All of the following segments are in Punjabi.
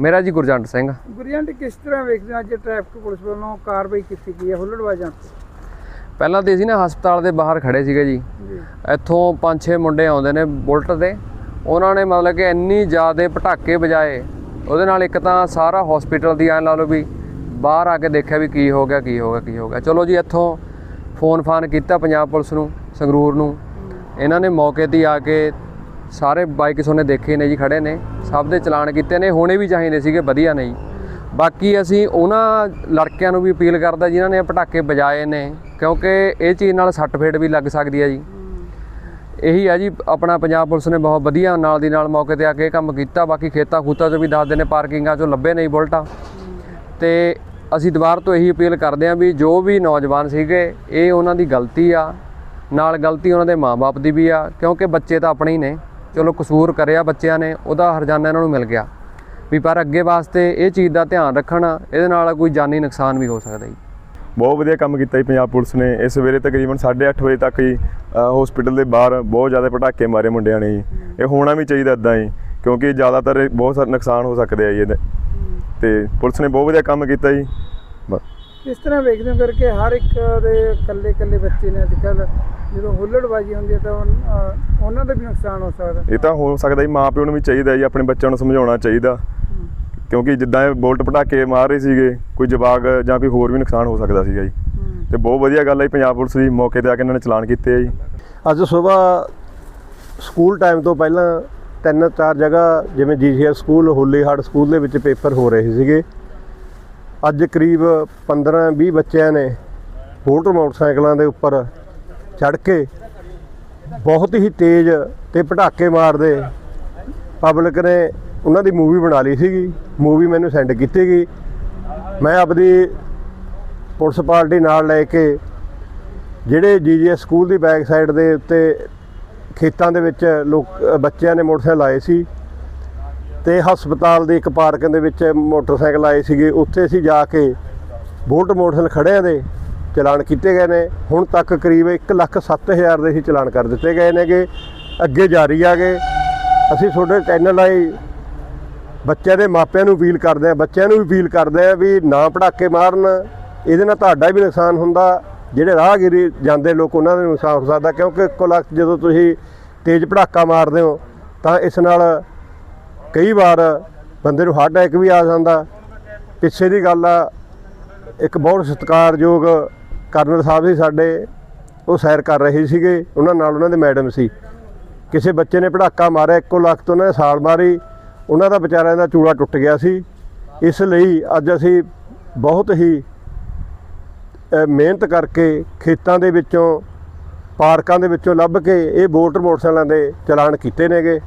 ਮੇਰਾ ਜੀ ਗੁਰਜੰਟ ਸਿੰਘ। ਗੁਰਿਆਂਟ ਕਿਸ ਤਰ੍ਹਾਂ ਵੇਖਦੇ ਹੋ ਅੱਜ ਟ੍ਰੈਫਿਕ ਪੁਲਿਸ ਵੱਲੋਂ ਕਾਰਵਾਈ ਕੀਤੀ ਗਈ ਹੈ? ਹੁੱਲੜਬਾਜ਼ਾਂ ਤੇ। ਪਹਿਲਾਂ ਤੇ ਅਸੀਂ ਨਾ ਹਸਪਤਾਲ ਦੇ ਬਾਹਰ ਖੜੇ ਸੀਗੇ ਜੀ। ਇੱਥੋਂ ਪੰਜ ਛੇ ਮੁੰਡੇ ਆਉਂਦੇ ਨੇ ਬੁਲਟ ਤੇ। ਉਹਨਾਂ ਨੇ ਮਤਲਬ ਕਿ ਇੰਨੀ ਜ਼ਿਆਦੇ ਪਟਾਕੇ ਵਜਾਏ। ਉਹਦੇ ਨਾਲ ਇੱਕ ਤਾਂ ਸਾਰਾ ਹਸਪੀਟਲ ਦੀ ਐਂ ਲਾ ਲਓ ਵੀ ਬਾਹਰ ਆ ਕੇ ਦੇਖਿਆ ਵੀ ਕੀ ਹੋ ਗਿਆ ਕੀ ਹੋ ਗਿਆ ਕੀ ਹੋ ਗਿਆ। ਚਲੋ ਜੀ ਇੱਥੋਂ ਫੋਨ ਫਾਨ ਕੀਤਾ ਪੰਜਾਬ ਪੁਲਿਸ ਨੂੰ ਸੰਗਰੂਰ ਨੂੰ। ਇਹਨਾਂ ਨੇ ਮੌਕੇ ਤੇ ਆ ਕੇ ਸਾਰੇ ਬਾਈਕ ਸੋਨੇ ਦੇਖੇ ਨੇ ਜੀ, ਖੜੇ ਨੇ। ਸਭ ਦੇ ਚਲਾਨ ਕੀਤੇ ਨੇ, ਹੋਣੇ ਵੀ ਚਾਹੀਦੇ ਸੀਗੇ, ਵਧੀਆ ਨੇ ਜੀ। ਬਾਕੀ ਅਸੀਂ ਉਹਨਾਂ ਲੜਕਿਆਂ ਨੂੰ ਵੀ ਅਪੀਲ ਕਰਦਾ ਜਿਨ੍ਹਾਂ ਨੇ ਪਟਾਕੇ ਵਜਾਏ ਨੇ, ਕਿਉਂਕਿ ਇਹ ਚੀਜ਼ ਨਾਲ ਸੱਟ ਫੇਟ ਵੀ ਲੱਗ ਸਕਦੀ ਹੈ ਜੀ। ਇਹੀ ਆ ਜੀ, ਆਪਣਾ ਪੰਜਾਬ ਪੁਲਿਸ ਨੇ ਬਹੁਤ ਵਧੀਆ ਨਾਲ ਦੀ ਨਾਲ ਮੌਕੇ ਤੇ ਆ ਕੇ ਕੰਮ ਕੀਤਾ। ਬਾਕੀ ਖੇਤਾਂ ਖੂਤਾਂ 'ਚੋਂ ਵੀ ਦੱਸਦੇ ਨੇ, ਪਾਰਕਿੰਗਾਂ 'ਚੋਂ ਲੱਭੇ ਨਹੀਂ ਬੁਲਟਾਂ। ਤੇ ਅਸੀਂ ਦੁਬਾਰਾ ਤੋਂ ਇਹੀ ਅਪੀਲ ਕਰਦੇ ਹਾਂ ਵੀ ਜੋ ਵੀ ਨੌਜਵਾਨ ਸੀਗੇ, ਇਹ ਉਹਨਾਂ ਦੀ ਗਲਤੀ ਆ। ਨਾਲ ਗਲਤੀ ਉਹਨਾਂ ਦੇ ਮਾਪੇ ਦੀ ਵੀ ਆ, ਕਿਉਂਕਿ ਬੱਚੇ ਤਾਂ ਆਪਣੇ ਹੀ ਨੇ। ਚਲੋ ਕਸੂਰ ਕਰਿਆ ਬੱਚਿਆਂ ਨੇ, ਉਹਦਾ ਹਰਜਾਨਾ ਇਹਨਾਂ ਨੂੰ ਮਿਲ ਗਿਆ। ਵੀ ਪਰ ਅੱਗੇ ਵਾਸਤੇ ਇਹ ਚੀਜ਼ ਦਾ ਧਿਆਨ ਰੱਖਣ, ਇਹਦੇ ਨਾਲ ਕੋਈ ਜਾਨੀ ਨੁਕਸਾਨ ਵੀ ਹੋ ਸਕਦਾ ਜੀ। ਬਹੁਤ ਵਧੀਆ ਕੰਮ ਕੀਤਾ ਜੀ ਪੰਜਾਬ ਪੁਲਿਸ ਨੇ। ਇਸ ਸਵੇਰੇ ਤਕਰੀਬਨ 8:30 ਵਜੇ ਤੱਕ ਹੀ ਹਸਪੀਟਲ ਦੇ ਬਾਹਰ ਬਹੁਤ ਜ਼ਿਆਦਾ ਪਟਾਕੇ ਮਾਰੇ ਮੁੰਡਿਆਂ ਨੇ ਜੀ। ਇਹ ਹੋਣਾ ਵੀ ਚਾਹੀਦਾ ਇਦਾਂ ਹੀ ਕਿਉਂਕਿ ਜ਼ਿਆਦਾਤਰ ਬਹੁਤ ਸਾਰੇ ਨੁਕਸਾਨ ਹੋ ਸਕਦੇ ਆ ਜੀ ਇਹਦੇ। ਤੇ ਪੁਲਿਸ ਨੇ ਬਹੁਤ ਵਧੀਆ ਕੰਮ ਕੀਤਾ ਜੀ। ਬਸ। ਕਿਸ ਤਰ੍ਹਾਂ ਵੇਖਦੇ ਹੋ ਕਰਕੇ ਹਰ ਇੱਕ ਦੇ ਇਕੱਲੇ ਇਕੱਲੇ ਬੱਚੇ ਨੇ ਅੱਜ ਕੱਲ ਜਦੋਂ ਹੁੱਲੜਬਾਜ਼ੀ ਹੁੰਦੀ ਹੈ ਤਾਂ ਉਹਨਾਂ ਦਾ ਵੀ ਨੁਕਸਾਨ ਹੋ ਸਕਦਾ। ਇਹ ਤਾਂ ਹੋ ਸਕਦਾ ਜੀ ਮਾਂ ਪਿਓ ਨੂੰ ਵੀ ਚਾਹੀਦਾ ਜੀ ਆਪਣੇ ਬੱਚਿਆਂ ਨੂੰ ਸਮਝਾਉਣਾ ਚਾਹੀਦਾ। ਕਿਉਂਕਿ ਜਿੱਦਾਂ ਇਹ ਬੋਲਟ ਪਟਾਕੇ ਮਾਰ ਰਹੇ ਸੀਗੇ ਕੋਈ ਜਵਾਗ ਜਾਂ ਕੋਈ ਹੋਰ ਵੀ ਨੁਕਸਾਨ ਹੋ ਸਕਦਾ ਸੀਗਾ ਜੀ। ਤੇ ਬਹੁਤ ਵਧੀਆ ਗੱਲ ਹੈ ਜੀ ਪੰਜਾਬ ਪੁਲਿਸ ਦੀ ਮੌਕੇ ਤੇ ਆ ਕੇ ਇਹਨਾਂ ਨੇ ਚਲਾਨ ਕੀਤੇ ਆ ਜੀ। ਅੱਜ ਸਵੇਰ ਸਕੂਲ ਟਾਈਮ ਤੋਂ ਪਹਿਲਾਂ ਤਿੰਨ ਚਾਰ ਜਗ੍ਹਾ ਜਿਵੇਂ ਜੀਸੀਐਸ ਸਕੂਲ ਹੋਲੀਹਾਰਡ ਸਕੂਲ ਦੇ ਵਿੱਚ ਪੇਪਰ ਹੋ ਰਹੇ ਸੀਗੇ। ਅੱਜ ਕਰੀਬ 15-20 ਬੱਚਿਆਂ ਨੇ ਮੋਟਰ ਮੋਟਰਸਾਈਕਲਾਂ ਦੇ ਉੱਪਰ ਚੜ੍ਹ ਕੇ ਬਹੁਤ ਹੀ ਤੇਜ਼ ਤੇ ਪਟਾਕੇ ਮਾਰਦੇ ਪਬਲਿਕ ਨੇ ਉਹਨਾਂ ਦੀ ਮੂਵੀ ਬਣਾ ਲਈ ਸੀਗੀ। ਮੂਵੀ ਮੈਨੂੰ ਸੈਂਡ ਕੀਤੀ ਗਈ। ਮੈਂ ਆਪਦੀ ਪੁਲਿਸ ਪਾਰਟੀ ਨਾਲ ਲੈ ਕੇ ਜਿਹੜੇ ਜੀਜੀਐਸ ਸਕੂਲ ਦੀ ਬੈਕ ਸਾਈਡ ਦੇ ਉੱਤੇ ਖੇਤਾਂ ਦੇ ਵਿੱਚ ਲੋਕ ਬੱਚਿਆਂ ਨੇ ਮੋਟਰਸਾਈਕਲ ਲਾਏ ਸੀ। ਤੇ ਹਸਪਤਾਲ ਦੇ ਇੱਕ ਪਾਰਕਿੰਗ ਦੇ ਵਿੱਚ ਮੋਟਰਸਾਈਕਲ ਆਏ ਸੀਗੇ। ਉੱਥੇ ਅਸੀਂ ਜਾ ਕੇ ਬੋਲਟ ਮੋਟਰਸਾਈਕਲ ਖੜਿਆਂ ਦੇ ਚਲਾਨ ਕੀਤੇ ਗਏ ਨੇ। ਹੁਣ ਤੱਕ ਕਰੀਬ 107000 ਦੇ ਹੀ ਚਲਾਨ ਕਰ ਦਿੱਤੇ ਗਏ ਨੇਗੇ। ਅੱਗੇ ਜਾਰੀ ਆਗੇ ਅਸੀਂ ਤੁਹਾਡੇ ਚੈਨਲ ਰਾਹੀਂ ਬੱਚਿਆਂ ਦੇ ਮਾਪਿਆਂ ਨੂੰ ਅਪੀਲ ਕਰਦੇ ਆ ਬੱਚਿਆਂ ਨੂੰ ਵੀ ਅਪੀਲ ਕਰਦੇ ਆ ਵੀ ਨਾ ਪੜਾਕੇ ਮਾਰਨ। ਇਹਦੇ ਨਾਲ ਤੁਹਾਡਾ ਵੀ ਨੁਕਸਾਨ ਹੁੰਦਾ। ਜਿਹੜੇ ਰਾਹਗੀਰੀ ਜਾਂਦੇ ਲੋਕ, ਉਹਨਾਂ ਦਾ ਨੁਕਸਾਨ ਹੋ ਸਕਦਾ। ਕਿਉਂਕਿ ਇੱਕੋ ਲੱਖ ਜਦੋਂ ਤੁਸੀਂ ਤੇਜ਼ ਪੜਾਕਾ ਮਾਰਦੇ ਹੋ, ਤਾਂ ਇਸ ਨਾਲ ਕਈ ਵਾਰ ਬੰਦੇ ਨੂੰ ਹਾਰਟ ਅਟੈਕ ਵੀ ਆ ਜਾਂਦਾ। ਪਿੱਛੇ ਦੀ ਗੱਲ ਆ, ਇੱਕ ਬਹੁਤ ਸਤਿਕਾਰਯੋਗ ਕਰਨਲ ਸਾਹਿਬ ਸੀ ਸਾਡੇ, ਉਹ ਸੈਰ ਕਰ ਰਹੇ ਸੀਗੇ, ਉਹਨਾਂ ਨਾਲ ਉਹਨਾਂ ਦੇ ਮੈਡਮ ਸੀ। ਕਿਸੇ ਬੱਚੇ ਨੇ ਪੜਾਕਾ ਮਾਰਿਆ, ਇੱਕੋ ਲੱਖ ਤੋਂ ਉਹਨਾਂ ਨੇ ਸਾਲ ਮਾਰੀ, ਉਹਨਾਂ ਦਾ ਵਿਚਾਰਿਆਂ ਦਾ ਚੂੜਾ ਟੁੱਟ ਗਿਆ ਸੀ। ਇਸ ਲਈ ਅੱਜ ਅਸੀਂ ਬਹੁਤ ਹੀ ਮਿਹਨਤ ਕਰਕੇ ਖੇਤਾਂ ਦੇ ਵਿੱਚੋਂ, ਪਾਰਕਾਂ ਦੇ ਵਿੱਚੋਂ ਲੱਭ ਕੇ ਇਹ ਬੋਟ ਮੋਟਰਸਾਈਕਲਾਂ ਦੇ ਚਲਾਨ ਕੀਤੇ ਨੇਗੇ।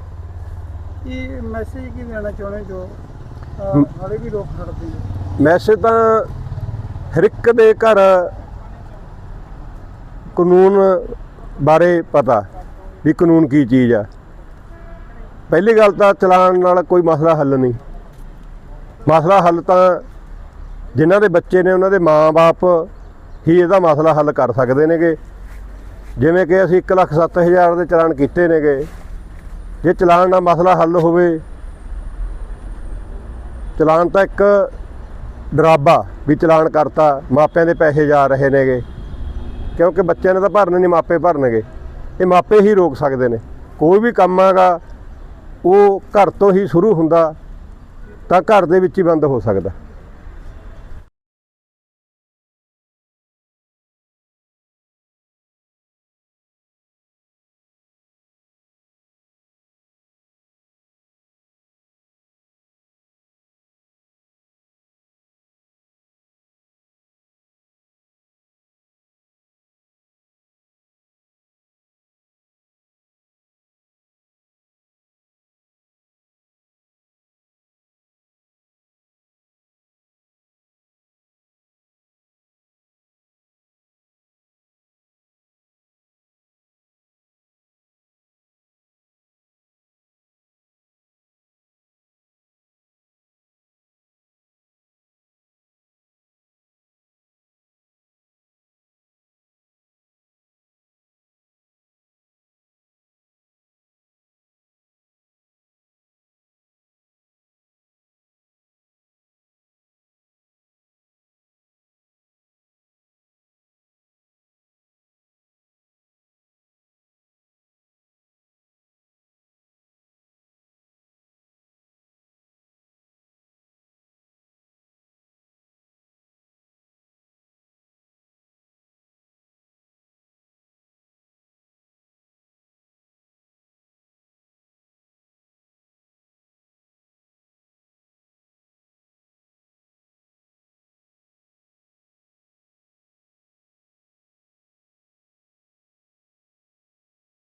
ਇਹ ਮੈਸੇਜ ਕੀ ਦੇਣਾ ਚਾਹੁੰਦੇ ਜੋ ਅਹ, ਹਾਲੇ ਵੀ ਲੋਕ ਖੜਦੇ ਨੇ? ਮੈਸੇਜ ਤਾਂ ਹਰ ਇੱਕ ਦੇ ਘਰ ਕਾਨੂੰਨ ਬਾਰੇ ਪਤਾ ਵੀ ਕਾਨੂੰਨ ਕੀ ਚੀਜ਼ ਆ। ਪਹਿਲੀ ਗੱਲ ਤਾਂ ਚਲਾਨ ਨਾਲ ਕੋਈ ਮਸਲਾ ਹੱਲ ਨਹੀਂ। ਮਸਲਾ ਹੱਲ ਤਾਂ ਜਿਨ੍ਹਾਂ ਦੇ ਬੱਚੇ ਨੇ ਉਹਨਾਂ ਦੇ ਮਾਂ-ਬਾਪ ਹੀ ਇਹਦਾ ਮਸਲਾ ਹੱਲ ਕਰ ਸਕਦੇ ਨੇਗੇ। ਜਿਵੇਂ ਕਿ ਅਸੀਂ 1,07,000 ਦੇ ਚਲਾਨ ਕੀਤੇ ਨੇਗੇ। ਜੇ ਚਲਾਨ ਦਾ ਮਸਲਾ ਹੱਲ ਹੋਵੇ, ਚਲਾਨ ਤਾਂ ਇੱਕ ਡਰਾਬਾ ਵੀ ਚਲਾਨ ਕਰਤਾ, ਮਾਪਿਆਂ ਦੇ ਪੈਸੇ ਜਾ ਰਹੇ ਨੇਗੇ, ਕਿਉਂਕਿ ਬੱਚਿਆਂ ਨੇ ਤਾਂ ਭਰਨੇ ਨਹੀਂ ਮਾਪੇ ਭਰਨਗੇ। ਇਹ ਮਾਪੇ ਹੀ ਰੋਕ ਸਕਦੇ ਨੇ। ਕੋਈ ਵੀ ਕੰਮ ਹੈਗਾ, ਉਹ ਘਰ ਤੋਂ ਹੀ ਸ਼ੁਰੂ ਹੁੰਦਾ, ਤਾਂ ਘਰ ਦੇ ਵਿੱਚ ਹੀ ਬੰਦ ਹੋ ਸਕਦਾ।